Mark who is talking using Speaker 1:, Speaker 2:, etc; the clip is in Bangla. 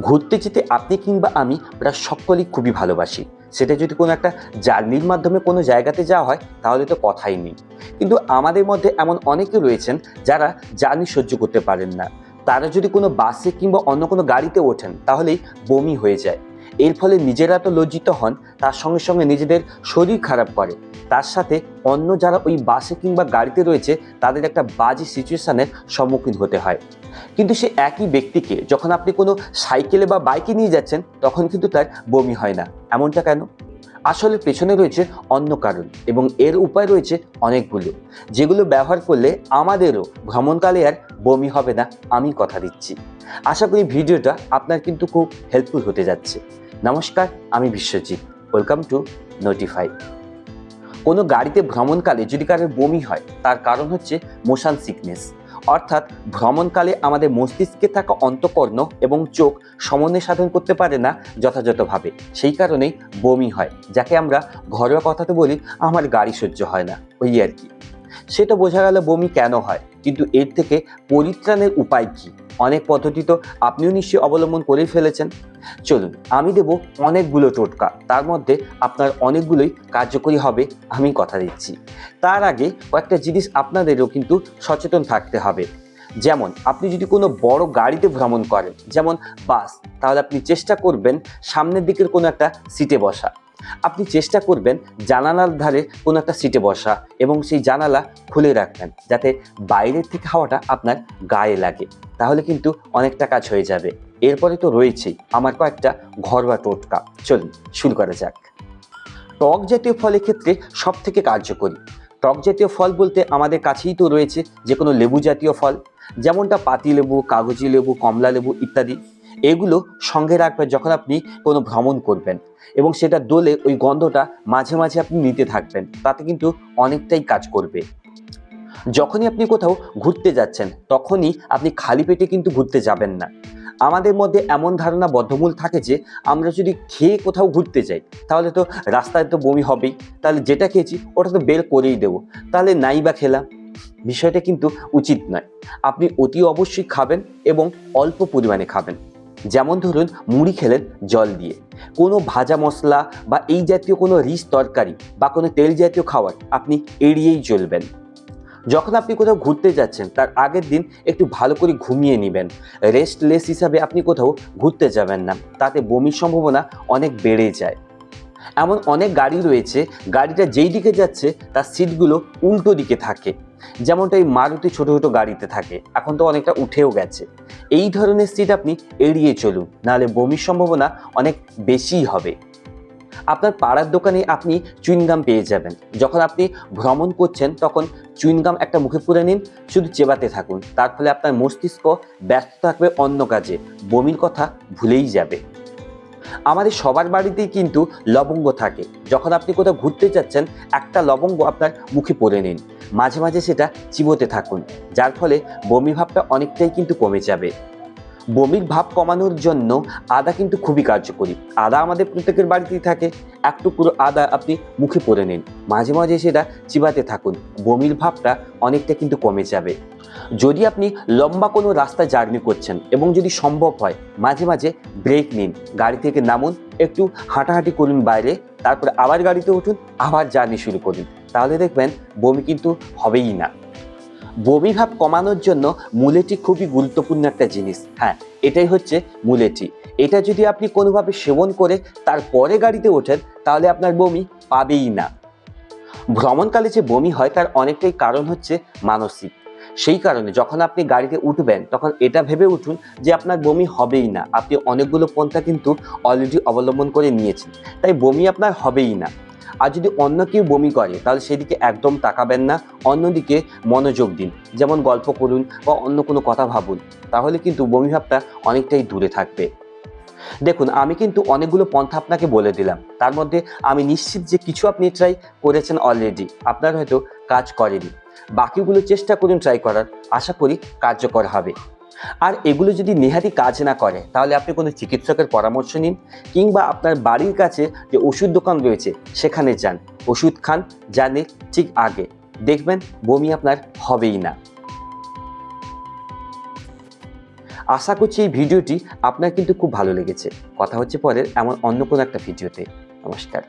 Speaker 1: ঘুরতে যেতে আপনি কিংবা আমি প্রায় সকলেই খুবই ভালোবাসি। সেটা যদি কোনো একটা জার্নির মাধ্যমে কোনো জায়গাতে যাওয়া হয়, তাহলে তো কথাই নেই। কিন্তু আমাদের মধ্যে এমন অনেকে রয়েছেন যারা জার্নি সহ্য করতে পারেন না। তারা যদি কোনো বাসে কিংবা অন্য কোনো গাড়িতে ওঠেন, তাহলেই বমি হয়ে যায়। এর ফলে নিজেরা তো লজ্জিত হন, তার সঙ্গে সঙ্গে নিজেদের শরীর খারাপ করে। তার সাথে অন্য যারা ওই বাসে কিংবা গাড়িতে রয়েছে, তাদের একটা বাজে সিচুয়েশানের সম্মুখীন হতে হয়। কিন্তু সে একই ব্যক্তিকে যখন আপনি কোনো সাইকেলে বা বাইকে নিয়ে যাচ্ছেন, তখন কিন্তু তার বমি হয় না। এমনটা কেন? আসলে পেছনে রয়েছে অন্য কারণ এবং এর উপায় রয়েছে অনেকগুলো, যেগুলো ব্যবহার করলে আমাদেরও ভ্রমণকালে আর বমি হবে না, আমি কথা দিচ্ছি। আশা করি ভিডিওটা আপনার কিন্তু খুব হেল্পফুল হতে যাচ্ছে। নমস্কার, আমি বিশ্বজিৎ। ওয়েলকাম টু নোটিফাই কোনো গাড়িতে ভ্রমণকালে যদি কারোর বমি হয়, তার কারণ হচ্ছে মোশন সিকনেস অর্থাৎ ভ্রমণকালে আমাদের মস্তিষ্কে থাকা অন্তকর্ণ এবং চোখ সমন্বয় সাধন করতে পারে না যথাযথভাবে। সেই কারণেই বমি হয়, যাকে আমরা ঘরোয়া কথাতে বলি, আমার গাড়ি সহ্য হয় না। ওই আর কি। সেটা বোঝা গেল বমি কেন হয়। কিন্তু এর থেকে পরিত্রাণের উপায় কি? অনেক পদ্ধতি তো আপনিও নিশ্চয়ই অবলম্বন করেই ফেলেছেন। চলুন, আমি দেব অনেকগুলো টোটকা। তার মধ্যে আপনার অনেকগুলোই কার্যকরী হবে, আমি কথা দিচ্ছি। তার আগে কয়েকটা জিনিস আপনাদেরও কিন্তু সচেতন থাকতে হবে। যেমন, আপনি যদি কোনো বড় গাড়িতে ভ্রমণ করেন, যেমন বাস, তাহলে আপনি চেষ্টা করবেন সামনের দিকের কোনো একটা সিটে বসা। আপনি চেষ্টা করবেন জানালার ধারে কোনো একটা সিটে বসা এবং সেই জানালা খুলে রাখবেন যাতে বাইরের থেকে হাওয়াটা আপনার গায়ে লাগে। তাহলে কিন্তু অনেকটা কাজ হয়ে যাবে। এরপরে তো রয়েছেই আমার কয়েকটা ঘরোয়া টোটকা। চলুন, শুরু করা যাক। টক জাতীয় ফলের ক্ষেত্রে সব থেকে কার্যকরী। টক জাতীয় ফল বলতে আমাদের কাছেই তো রয়েছে যে কোনো লেবু জাতীয় ফল, যেমনটা পাতি লেবু কাগজি লেবু কমলা লেবু ইত্যাদি। এগুলো সঙ্গে রাখবেন যখন আপনি কোনো ভ্রমণ করবেন এবং সেটা দোলে ওই গন্ধটা মাঝে মাঝে আপনি নিতে থাকবেন, তাতে কিন্তু অনেকটাই কাজ করবে। যখনই আপনি কোথাও ঘুরতে যাচ্ছেন, তখনই আপনি খালি পেটে কিন্তু ঘুরতে যাবেন না। আমাদের মধ্যে এমন ধারণা বদ্ধমূল থাকে যে, আমরা যদি খেয়ে কোথাও ঘুরতে যাই, তাহলে তো রাস্তায় তো বমি হবেই। তাহলে যেটা খেয়েছি, ওটা তো বের করেই দেবো। তাহলে নাই বা খেলাম। বিষয়টা কিন্তু উচিত নয়। আপনি অতি অবশ্যই খাবেন এবং অল্প পরিমাণে খাবেন। যেমন ধরুন মুড়ি খেলেন জল দিয়ে। কোনো ভাজা মশলা বা এই জাতীয় কোনো রিচ তরকারি বা কোনো তেল জাতীয় খাবার আপনি এড়িয়েই চলবেন। যখন আপনি কোথাও ঘুরতে যাচ্ছেন, তার আগের দিন একটু ভালো করে ঘুমিয়ে নেবেন। রেস্টলেস হিসাবে আপনি কোথাও ঘুরতে যাবেন না, তাতে বমির সম্ভাবনা অনেক বেড়ে যায়। এমন অনেক গাড়ি রয়েছে, গাড়িটা যেই দিকে যাচ্ছে তার সিটগুলো উল্টো দিকে থাকে। যেমনটা এই মারুতি ছোটো ছোটো গাড়িতে থাকে, এখন তো অনেকটা উঠেও গেছে। এই ধরনের সিট আপনি এড়িয়ে চলুন, নাহলে বমির সম্ভাবনা অনেক বেশিই হবে। আপনার পাড়ার দোকানে আপনি চুইনগাম পেয়ে যাবেন। যখন আপনি ভ্রমণ করছেন, তখন চুইনগাম একটা মুখে পুরে নিন, শুধু চেবাতে থাকুন। তার ফলে আপনার মস্তিষ্ক ব্যস্ত থাকবে অন্য কাজে। বমির কথা ভুলেই যাবে। আমাদের সবার বাড়িতেই কিন্তু লবঙ্গ থাকে। যখন আপনি কোথাও ঘুরতে যাচ্ছেন, একটা লবঙ্গ আপনার মুখে পরে নিন। মাঝে মাঝে সেটা চিবোতে থাকুন, যার ফলে বমি ভাবটা অনেকটাই কিন্তু কমে যাবে। বমির ভাব কমানোর জন্য আদা কিন্তু খুবই কার্যকরী। আদা আমাদের প্রত্যেকের বাড়িতেই থাকে। একটু পুরো আদা আপনি মুখে পরে নিন। মাঝে মাঝে সেটা চিবাতে থাকুন। বমির ভাবটা অনেকটা কিন্তু কমে যাবে। যদি আপনি লম্বা কোনো রাস্তা জার্নি করছেন এবং যদি সম্ভব হয়, মাঝে মাঝে ব্রেক নিন। গাড়ি থেকে নামুন, একটু হাঁটাহাঁটি করুন বাইরে, তারপরে আবার গাড়িতে উঠুন, আবার জার্নি শুরু করুন। তাহলে দেখবেন বমি কিন্তু হবেই না। বমি ভাব কমানোর জন্য মূলেটি খুবই গুরুত্বপূর্ণ একটা জিনিস। হ্যাঁ এটাই হচ্ছে মূলেটি। এটা যদি আপনি কোনোভাবে সেবন করে তারপরে গাড়িতে ওঠেন, তাহলে আপনার বমি পাবেই না। ভ্রমণকালে যে বমি হয়, তার অনেকটাই কারণ হচ্ছে মানসিক। সেই কারণে যখন আপনি গাড়িতে উঠবেন, তখন এটা ভেবে উঠুন যে আপনার বমি হবেই না। আপনি অনেকগুলো পন্থা কিন্তু অলরেডি অবলম্বন করে নিয়েছেন। তাই বমি আপনার হবেই না। আর যদি অন্য কেউ বমি করে, তাহলে সেদিকে একদম তাকাবেন না, অন্যদিকে মনোযোগ দিন। যেমন গল্প করুন বা অন্য কোনো কথা ভাবুন, তাহলে কিন্তু বমি ভাবটা অনেকটাই দূরে থাকবে। দেখুন, আমি কিন্তু অনেকগুলো পন্থা আপনাকে বলে দিলাম। তার মধ্যে আমি নিশ্চিত যে কিছু আপনি ট্রাই করেছেন অলরেডি আপনার হয়তো কাজ করেনি বাকিগুলো চেষ্টা করুন ট্রাই করার, আশা করি কার্যকর হবে। আর এগুলো যদি নেহাতি কাজ না করে, তাহলে আপনি কোনো চিকিৎসকের পরামর্শ নিন কিংবা আপনার বাড়ির কাছে যে ওষুধ দোকান রয়েছে, সেখানে যান। ওষুধ খান, জানে ঠিক আগে। দেখবেন বমি আপনার হবেই না। আশা করছি এই ভিডিওটি আপনার কিন্তু খুব ভালো লেগেছে। কথা হচ্ছে পরের এমন অন্য কোনো একটা ভিডিওতে। নমস্কার।